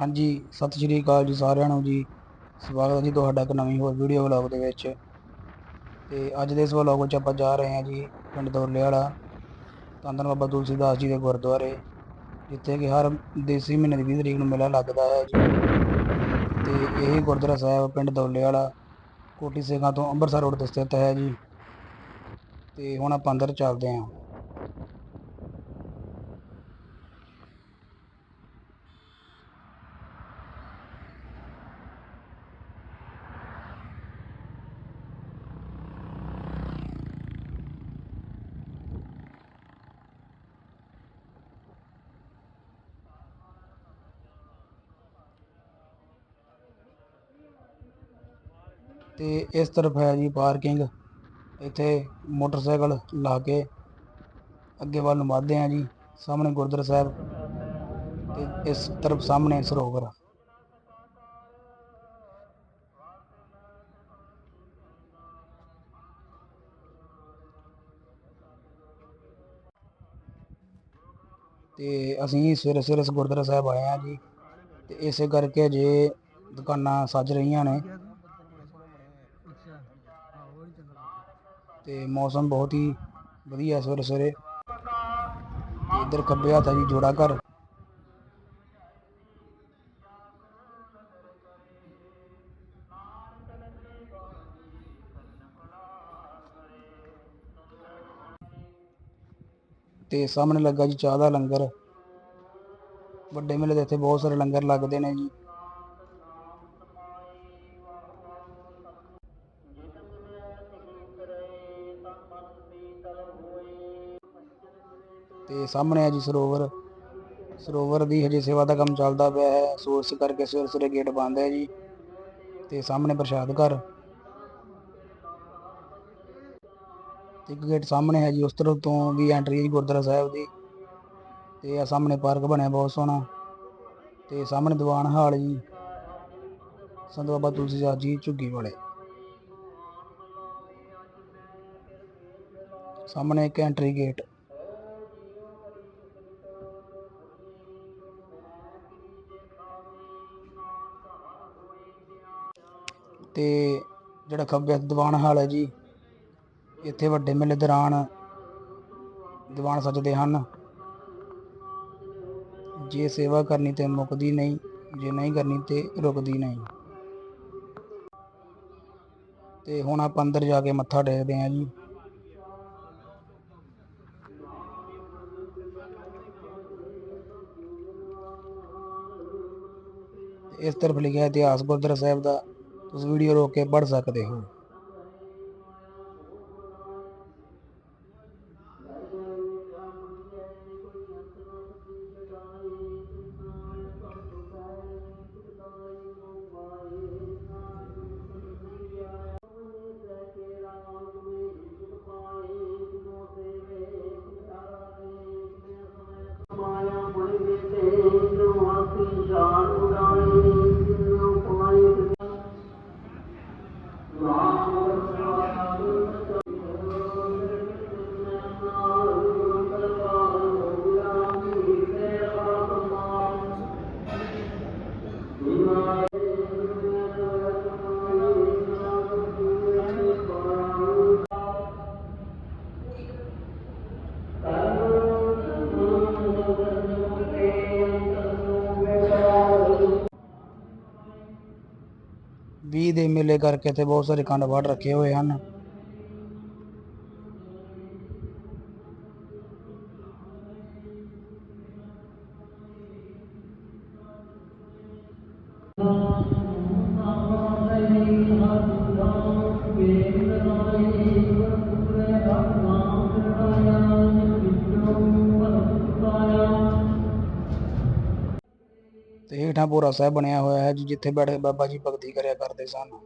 ਹਾਂਜੀ, ਸਤਿ ਸ਼੍ਰੀ ਅਕਾਲ ਜੀ ਸਾਰਿਆਂ ਨੂੰ ਜੀ। ਸਵਾਗਤ ਹੈ ਜੀ ਤੁਹਾਡਾ ਇੱਕ ਨਵੀਂ ਹੋਰ ਵੀਡੀਓ ਵਲੌਗ ਦੇ ਵਿੱਚ। ਤੇ ਅੱਜ ਦੇ ਇਸ ਵਲੌਗ ਵਿੱਚ ਆਪਾਂ ਜਾ ਰਹੇ ਹਾਂ ਜੀ ਪਿੰਡ ਦੌਲੇ ਵਾਲਾ ਤੰਦਨ ਧੰਨ ਬਾਬਾ ਤੁਲਸੀਦਾਸ ਜੀ ਦੇ ਗੁਰਦੁਆਰੇ, ਜਿੱਥੇ ਕਿ ਹਰ ਦੇਸੀ ਮਹੀਨੇ ਦੀ 20 ਤਰੀਕ ਨੂੰ ਮੇਲਾ ਲੱਗਦਾ ਹੈ ਜੀ। ਤੇ ਇਹ ਗੁਰਦੁਆਰਾ ਸਾਹਿਬ ਪਿੰਡ ਦੌਲੇ ਵਾਲਾ ਕੋਟੀ ਸਿੰਘਾਂ ਤੋਂ ਅੰਮ੍ਰਿਤਸਰ ਰੋਡ ਤੇ ਸਥਿਤ ਹੈ ਜੀ। ਤੇ ਹੁਣ ਆਪਾਂ ਅੰਦਰ ਚੱਲਦੇ ਹਾਂ। ਤੇ ਇਸ ਤਰਫ ਹੈ ਜੀ ਪਾਰਕਿੰਗ। ਇੱਥੇ ਮੋਟਰਸਾਈਕਲ ਲਾ ਕੇ ਅੱਗੇ ਵੱਲ ਨੂੰ ਵਧਦੇ ਹਾਂ ਜੀ। ਸਾਹਮਣੇ ਗੁਰਦੁਆਰਾ ਸਾਹਿਬ ਤੇ ਇਸ ਤਰਫ ਸਾਹਮਣੇ ਸਰੋਵਰ। ਆ। ਤੇ ਅਸੀਂ ਸਵੇਰੇ ਸਵੇਰੇ ਇਸ ਗੁਰਦੁਆਰਾ ਸਾਹਿਬ ਆਏ ਆ ਜੀ। ਤੇ ਇਸੇ ਕਰਕੇ ਜੇ ਦੁਕਾਨਾਂ ਸੱਜ ਰਹੀਆਂ ਨੇ। ਤੇ ਮੌਸਮ ਬਹੁਤ ਹੀ ਵਧੀਆ ਸਵੇਰੇ ਸਵੇਰੇ। ਤੇ ਇੱਧਰ ਖੱਬੇ ਹੱਥ ਆ ਜੀ ਜੋੜਾ ਘਰ। ਤੇ ਸਾਹਮਣੇ ਲੱਗਾ ਜੀ ਚਾਹ ਦਾ ਲੰਗਰ। ਵੱਡੇ ਮੇਲੇ ਦੇ ਇੱਥੇ ਬਹੁਤ ਸਾਰੇ ਲੰਗਰ ਲੱਗਦੇ ਨੇ ਜੀ। ਤੇ ਸਾਹਮਣੇ ਆ ਜੀ ਸਰੋਵਰ। ਸਰੋਵਰ ਦੀ ਹਜੇ ਸੇਵਾ ਦਾ ਕੰਮ ਚੱਲਦਾ ਪਿਆ ਹੈ। ਸੋ ਕਰਕੇ ਸਵੇਰੇ ਸਵੇਰੇ ਗੇਟ ਬੰਦ ਹੈ ਜੀ। ਤੇ ਸਾਹਮਣੇ ਪ੍ਰਸ਼ਾਦ ਘਰ। ਇੱਕ ਗੇਟ ਸਾਹਮਣੇ ਹੈ ਜੀ, ਉਸ ਤਰਫ ਤੋਂ ਵੀ ਐਂਟਰੀ ਹੈ ਜੀ ਗੁਰਦੁਆਰਾ ਸਾਹਿਬ ਦੀ। ਤੇ ਆ ਸਾਹਮਣੇ ਪਾਰਕ ਬਣਿਆ ਬਹੁਤ ਸੋਹਣਾ। ਤੇ ਸਾਹਮਣੇ ਦੀਵਾਨ ਹਾਲ ਜੀ। ਸੰਤ ਬਾਬਾ ਤੁਲਸੀ ਦਾਸ ਜੀ ਝੁੱਗੀ ਵਾਲੇ। ਸਾਹਮਣੇ ਇੱਕ ਐਂਟਰੀ ਗੇਟ ਤੇ ਜਿਹੜਾ ਖੱਬੇ ਦੀਵਾਨ ਹਾਲ ਹੈ ਜੀ, ਇੱਥੇ ਵੱਡੇ ਮੇਲੇ ਦੌਰਾਨ ਦੀਵਾਨ ਸੱਜਦੇ ਹਨ। ਜੇ ਸੇਵਾ ਕਰਨੀ ਤੇ ਮੁੱਕਦੀ ਨਹੀਂ, ਜੇ ਨਹੀਂ ਕਰਨੀ ਤੇ ਰੁਕਦੀ ਨਹੀਂ। ਤੇ ਹੁਣ ਆਪਾਂ ਅੰਦਰ ਜਾ ਕੇ ਮੱਥਾ ਟੇਕਦੇ ਹਾਂ ਜੀ ਤੇ ਇਸ ਤਰਫ ਲਿਖਿਆ ਇਤਿਹਾਸ ਗੁਰਦੁਆਰਾ ਸਾਹਿਬ ਦਾ। ਤੁਸੀਂ ਵੀਡੀਓ ਰੋਕ ਕੇ ਪੜ੍ਹ ਸਕਦੇ ਹੋ। ਦੇ ਮੇਲੇ ਕਰਕੇ ਇੱਥੇ ਬਹੁਤ ਸਾਰੇ ਖੰਡ ਬਾੜ ਰੱਖੇ ਹੋਏ ਹਨ। ਤੇ ਹੇਠਾਂ ਭੋਰਾ ਸਾਹਿਬ ਬਣਿਆ ਹੋਇਆ ਹੈ ਜੀ, ਜਿੱਥੇ ਬੈਠ ਕੇ ਬਾਬਾ ਜੀ ਭਗਤੀ ਕਰਿਆ ਕਰਦੇ ਸਨ।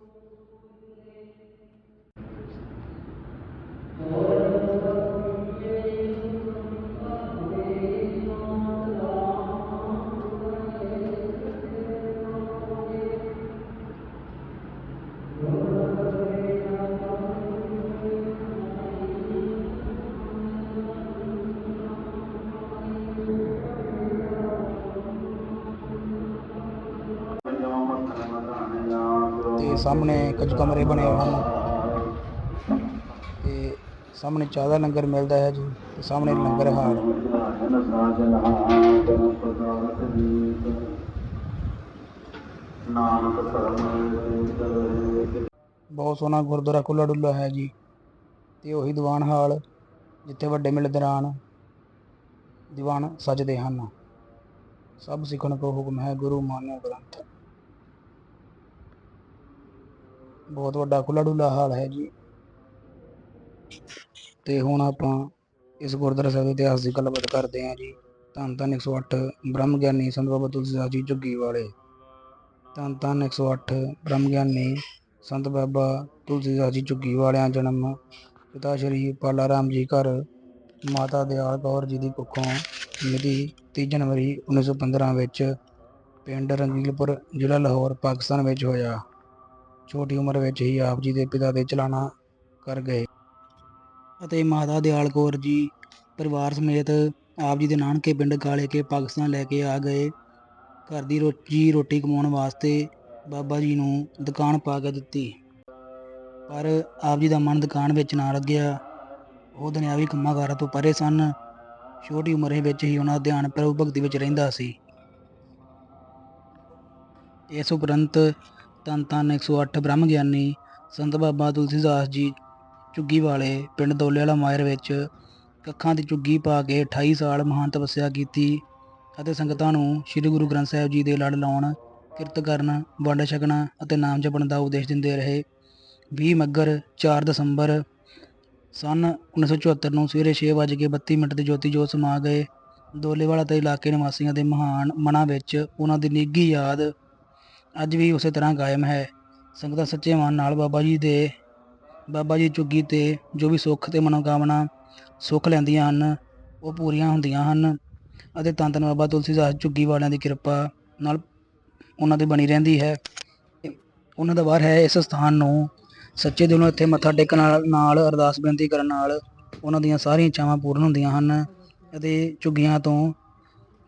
ਸਾਹਮਣੇ ਕੁਝ ਕਮਰੇ ਬਣੇ ਹੋਏ ਹਨ। ਤੇ ਸਾਹਮਣੇ ਚਾਹ ਲੰਗਰ ਮਿਲਦਾ ਹੈ ਜੀ, ਤੇ ਸਾਹਮਣੇ ਲੰਗਰ ਹਾਲ ਬਹੁਤ ਸੋਹਣਾ ਗੁਰਦੁਆਰਾ ਖੁੱਲਾ ਡੁੱਲਾ ਹੈ ਜੀ, ਤੇ ਉਹੀ ਦੀਵਾਨ ਹਾਲ ਜਿੱਥੇ ਵੱਡੇ ਮੇਲੇ ਦੌਰਾਨ ਦੀਵਾਨ ਸਜਦੇ ਹਨ। ਸਭ ਸਿੱਖਣ ਕੋ ਹੁਕਮ ਹੈ ਗੁਰੂ ਮਾਨਿਓ ਗ੍ਰੰਥ। ਬਹੁਤ ਵੱਡਾ ਖੁੱਲਾ ਡੁੱਲਾ ਹਾਲ ਹੈ ਜੀ। ਤੇ ਹੁਣ ਆਪਾਂ ਇਸ ਗੁਰਦੁਆਰਾ ਸਾਹਿਬ ਦੇ ਇਤਿਹਾਸ ਦੀ ਗੱਲਬਾਤ ਕਰਦੇ ਹਾਂ ਜੀ। ਧੰਨ ਧੰਨ 108 ਬ੍ਰਹਮ ਗਿਆਨੀ ਸੰਤ ਬਾਬਾ ਤੁਲਸੀਦਾਸ ਜੀ ਝੁੱਗੀ ਵਾਲੇ ਧੰਨ ਧੰਨ 108 ਬ੍ਰਹਮ ਗਿਆਨੀ ਸੰਤ ਬਾਬਾ ਤੁਲਸੀਦਾਸ ਜੀ ਝੁੱਗੀ ਵਾਲਿਆਂ ਜਨਮ। ਪਿਤਾ ਸ਼੍ਰੀ ਪਾਲਾ ਰਾਮ ਜੀ ਘਰ। ਮਾਤਾ ਦਿਆਲ ਕੌਰ ਜੀ ਦੀ ਕੁੱਖੋਂ ਮਿਤੀ 30 ਜਨਵਰੀ 1915 ਵਿੱਚ ਪਿੰਡ ਰੰਗੀਲਪੁਰ, ਜ਼ਿਲ੍ਹਾ ਲਾਹੌਰ, ਪਾਕਿਸਤਾਨ ਵਿੱਚ ਹੋਇਆ। ਛੋਟੀ ਉਮਰ ਵਿੱਚ ਹੀ ਆਪ ਜੀ ਦੇ ਪਿਤਾ ਦੇ ਚਲਾਣਾ ਕਰ ਗਏ ਅਤੇ ਮਾਤਾ ਦਿਆਲ ਕੌਰ ਜੀ ਪਰਿਵਾਰ ਸਮੇਤ ਆਪ ਜੀ ਦੇ ਨਾਨਕੇ ਪਿੰਡ ਗਾਲੇ ਕੇ ਪਾਕਿਸਤਾਨ ਲੈ ਕੇ ਆ ਗਏ। ਘਰ ਦੀ ਰੋਜੀ ਰੋਟੀ ਕਮਾਉਣ ਵਾਸਤੇ ਬਾਬਾ ਜੀ ਨੂੰ ਦੁਕਾਨ ਪਾ ਕੇ ਦਿੱਤੀ। ਪਰ ਆਪ ਜੀ ਦਾ ਮਨ ਦੁਕਾਨ ਵਿੱਚ ਨਾ ਲੱਗਿਆ। ਉਹ ਦੁਨਿਆਵੀ ਕੰਮਾਂ ਕਾਰਾਂ ਤੋਂ ਪਰੇ ਸਨ। ਛੋਟੀ ਉਮਰ ਵਿੱਚ ਹੀ ਉਹਨਾਂ ਦਾ ਧਿਆਨ ਪ੍ਰਭੂ ਭਗਤੀ ਵਿੱਚ ਰਹਿੰਦਾ ਸੀ। ਇਸ ਉਪਰੰਤ ਧੰਨ ਧੰਨ 108 ਬ੍ਰਹਮ ਗਿਆਨੀ ਸੰਤ ਬਾਬਾ ਤੁਲਸੀਦਾਸ ਜੀ ਝੁੱਗੀ ਵਾਲੇ ਪਿੰਡ ਦੋਲੇ ਵਾਲਾ ਮਾਇਰ ਵਿੱਚ ਕੱਖਾਂ ਦੀ ਝੁੱਗੀ ਪਾ ਕੇ 28 ਸਾਲ ਮਹਾਨ ਤਪੱਸਿਆ ਕੀਤੀ ਅਤੇ ਸੰਗਤਾਂ ਨੂੰ ਸ੍ਰੀ ਗੁਰੂ ਗ੍ਰੰਥ ਸਾਹਿਬ ਜੀ ਦੇ ਲੜ ਲਾਉਣ, ਕਿਰਤ ਕਰਨ, ਵੰਡ ਛਕਣਾ ਅਤੇ ਨਾਮ ਜਪਣ ਦਾ ਉਪਦੇਸ਼ ਦਿੰਦੇ ਰਹੇ। 20 ਮੱਗਰ 4 ਦਸੰਬਰ ਸਨ 1974 ਨੂੰ ਸਵੇਰੇ 6:32 ਮਿੰਟ ਤੇ ਜੋਤੀ ਜੋਤ ਸਮਾ ਗਏ। ਦੋਲੇਵਾਲਾ ਤੇ ਇਲਾਕੇ ਨਿਵਾਸੀਆਂ ਦੇ ਮਹਾਨ ਮਨਾਂ ਵਿੱਚ ਉਹਨਾਂ ਦੀ ਨਿੱਘੀ ਯਾਦ ਅੱਜ ਵੀ ਉਸੇ ਤਰ੍ਹਾਂ ਕਾਇਮ ਹੈ। ਸੰਗਤਾਂ ਸੱਚੇ ਮਨ ਨਾਲ ਬਾਬਾ ਜੀ ਦੇ, ਬਾਬਾ ਜੀ ਝੁੱਗੀ ਤੇ ਜੋ ਵੀ ਸੁੱਖ ਤੇ ਮਨੋਕਾਮਨਾ ਸੁੱਖ ਲੈਂਦੀਆਂ ਹਨ, ਉਹ ਪੂਰੀਆਂ ਹੁੰਦੀਆਂ ਹਨ ਅਤੇ ਧੰਨ ਧੰਨ ਬਾਬਾ ਤੁਲਸੀਦਾਸ ਝੁੱਗੀ ਵਾਲਿਆਂ ਦੀ ਕਿਰਪਾ ਨਾਲ ਉਹਨਾਂ ਤੇ ਬਣੀ ਰਹਿੰਦੀ ਹੈ। ਉਹਨਾਂ ਦਾ ਵਾਰ ਹੈ ਇਸ ਸਥਾਨ ਨੂੰ। ਸੱਚੇ ਦਿਲੋਂ ਇੱਥੇ ਮੱਥਾ ਟੇਕਣ ਨਾਲ ਅਰਦਾਸ ਬੇਨਤੀ ਕਰਨ ਨਾਲ ਉਹਨਾਂ ਦੀਆਂ ਸਾਰੀਆਂ ਇੱਛਾਵਾਂ ਪੂਰਨ ਹੁੰਦੀਆਂ ਹਨ ਅਤੇ ਝੁੱਗੀਆਂ ਤੋਂ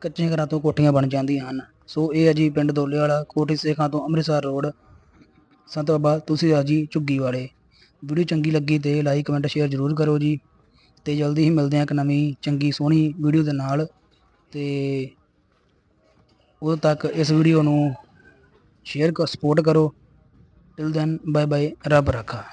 ਕੱਚੇ ਘਰਾਂ ਤੋਂ ਕੋਠੀਆਂ ਬਣ ਜਾਂਦੀਆਂ ਹਨ। ਸੋ ਇਹ ਹੈ ਜੀ ਪਿੰਡ ਦੋਲੇ ਵਾਲਾ, ਕੋਠੀ ਸੇਖਾਂ ਤੋਂ ਅੰਮ੍ਰਿਤਸਰ ਰੋਡ। ਸੰਤ ਬਾਬਾ ਤੁਸੀਂ ਆ ਜੀ ਝੁੱਗੀ ਵਾਲੇ। ਵੀਡੀਓ ਚੰਗੀ ਲੱਗੀ ਤੇ ਲਾਈਕ, ਕਮੈਂਟ, ਸ਼ੇਅਰ ਜ਼ਰੂਰ ਕਰੋ ਜੀ। ਤੇ ਜਲਦੀ ਹੀ ਮਿਲਦੇ ਹਾਂ ਇੱਕ ਨਵੀਂ, ਚੰਗੀ, ਸੋਹਣੀ ਵੀਡੀਓ ਦੇ ਨਾਲ। ਤੇ ਉਦੋਂ ਤੱਕ ਇਸ ਵੀਡੀਓ ਨੂੰ ਸ਼ੇਅਰ ਕਰ ਸਪੋਰਟ ਕਰੋ। ਟਿਲ ਦੈਨ ਬਾਏ ਬਾਏ ਰੱਬ ਰੱਖਾ।